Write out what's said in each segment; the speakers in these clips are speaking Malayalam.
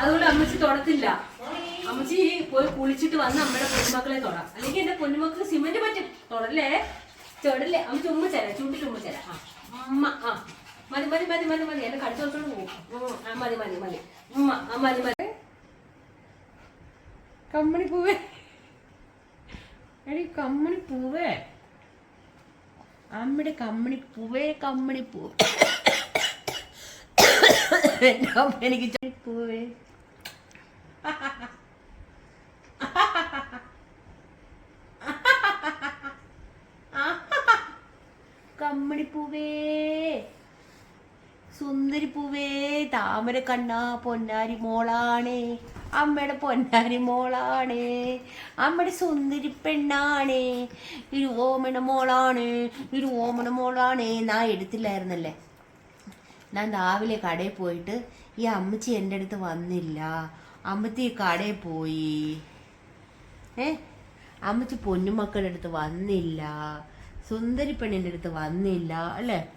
അതുകൊണ്ട് അമ്മച്ചി തൊടത്തില്ല. അമ്മച്ചി പോയി കുളിച്ചിട്ട് വന്ന് അമ്മയുടെ പൊന്നുമക്കളെ തൊടാം. അല്ലെങ്കിൽ എന്റെ പൊന്നുമക്കൾ സിമന്റ് പറ്റും. തൊടല്ലേ? തൊടല്ലേ? അമ്മ ചുമ്മ തരാം. ചൂണ്ടി ചുമ്മ തരാം. ആ. അമ്മ ആ. മതി മതി മതി മതി മതി. എന്നെ കടിച്ചു കൊടുത്തോണ്ട് പോകും ആ മതി മതി മതി. ഉമ്മ ആ മതി മതി. കമ്മണി പൂവേ. എടി കമ്മണി പൂവേ. അമ്മയുടെ കമ്മണി പൂവേ കമ്മണി പൂ എനിക്ക് പൂവേ. കമ്മണി പൂവേ. സുന്ദരി പൂവേ. താമര കണ്ണ പൊന്നാരി മോളാണേ. അമ്മയുടെ പൊന്നാരി മോളാണേ. അമ്മയുടെ സുന്ദരി പെണ്ണാണേ. ഇരു ഓമന മോളാണ്. ഇരു ഓമന മോളാണേ. നാ എടുത്തില്ലായിരുന്നല്ലേ? ഞാൻ രാവിലെ കടയിൽ പോയിട്ട് ഈ അമ്മച്ചി എന്റെ അടുത്ത് വന്നില്ല. അമ്മച്ചി കടയിൽ പോയി. ഏ? അമ്മച്ചി പൊന്നുമക്കളുടെ അടുത്ത് വന്നില്ല. സുന്ദരി പെണ്ണിന്റെ അടുത്ത് വന്നില്ല. അല്ലേ.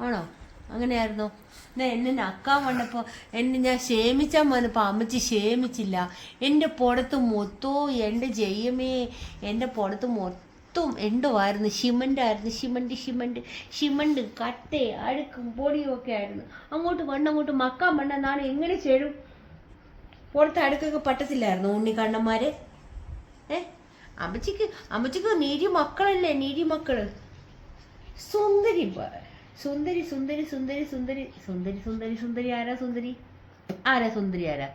ആണോ? അങ്ങനെയായിരുന്നോ? എന്നാ എന്നെ നക്കാൻ വന്നപ്പോൾ എന്നെ ഞാൻ ക്ഷേമിച്ചാൽ വന്നപ്പോൾ അമ്മച്ചി ക്ഷേമിച്ചില്ല. എന്റെ പുറത്ത് മൊത്തവും എന്റെ ജയമേ എന്റെ പുറത്ത് മൊത്തം എന്തുമായിരുന്നു സിമന്റ് ആയിരുന്നു സിമന്റ് സിമന്റ് സിമന്റ് കട്ട അഴുക്കും പൊടിയും ഒക്കെ ആയിരുന്നു. അങ്ങോട്ട് വണ്ണം അങ്ങോട്ട് മക്കാൻ വണ്ണ നാളെ എങ്ങനെ ചേരും? പുറത്ത് അടുക്കൊക്കെ പറ്റത്തില്ലായിരുന്നു ഉണ്ണിക്കണ്ണന്മാർ ഏ? അമ്മച്ചിക്ക് അമ്മച്ചിക്ക് നീരി മക്കളല്ലേ നീരി മക്കൾ സുന്ദരി സുന്ദരി സുന്ദരി സുന്ദരി സുന്ദരി സുന്ദരി സുന്ദരി സുന്ദരി ആരാ സുന്ദരി? ആരാ സുന്ദരി ആരാ?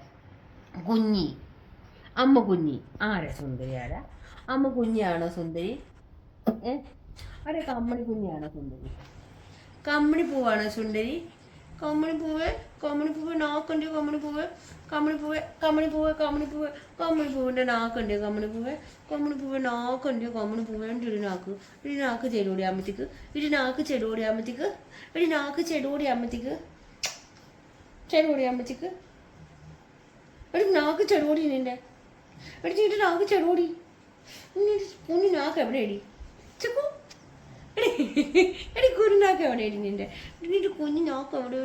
കുഞ്ഞി. അമ്മ കുഞ്ഞി. ആരാ സുന്ദരി ആരാ? അമ്മ കുഞ്ഞിയാണോ സുന്ദരി? ആരെ കമ്മണി കുഞ്ഞിയാണോ സുന്ദരി? കമ്മണി പൂവാണോ സുന്ദരി? കമ്മണി പൂവേ കമ്മണി പൂവ് നാക്കുണ്ട് കമ്മണി പൂവ് കമ്മണി പൂവേ കമ്മണി പൂവ് കമ്മണി പൂവ് കമ്മണി പൂവിന്റെ നാക്കുണ്ട് കമ്മണി പൂവ് കമ്മണി പൂവ് നാക്കുണ്ട് കമ്മണി പൂവേന്റെ ഒരു നാക്ക് ഒരു നാക്ക് ചെടുകൂടി അമ്മത്തിക്ക് ഒരു നാക്ക് ചെടുകൂടി അമ്മത്തിക്ക് ഒരു നാക്ക് ചെടുകൂടി അമ്മത്തിക്ക് ഒരു നാക്ക് ചെടിയോടി നിന്റെ എടുത്തിട്ട് നാക്ക് ചെടിയോടി കുഞ്ഞു നാക്ക് എവിടെയടി? ചെക്കു. എടി എടി കുഞ്ഞു നാക്ക് എവിടെയടി നിന്റെ? നിന്റെ കുഞ്ഞു നാക്ക് എവിടെ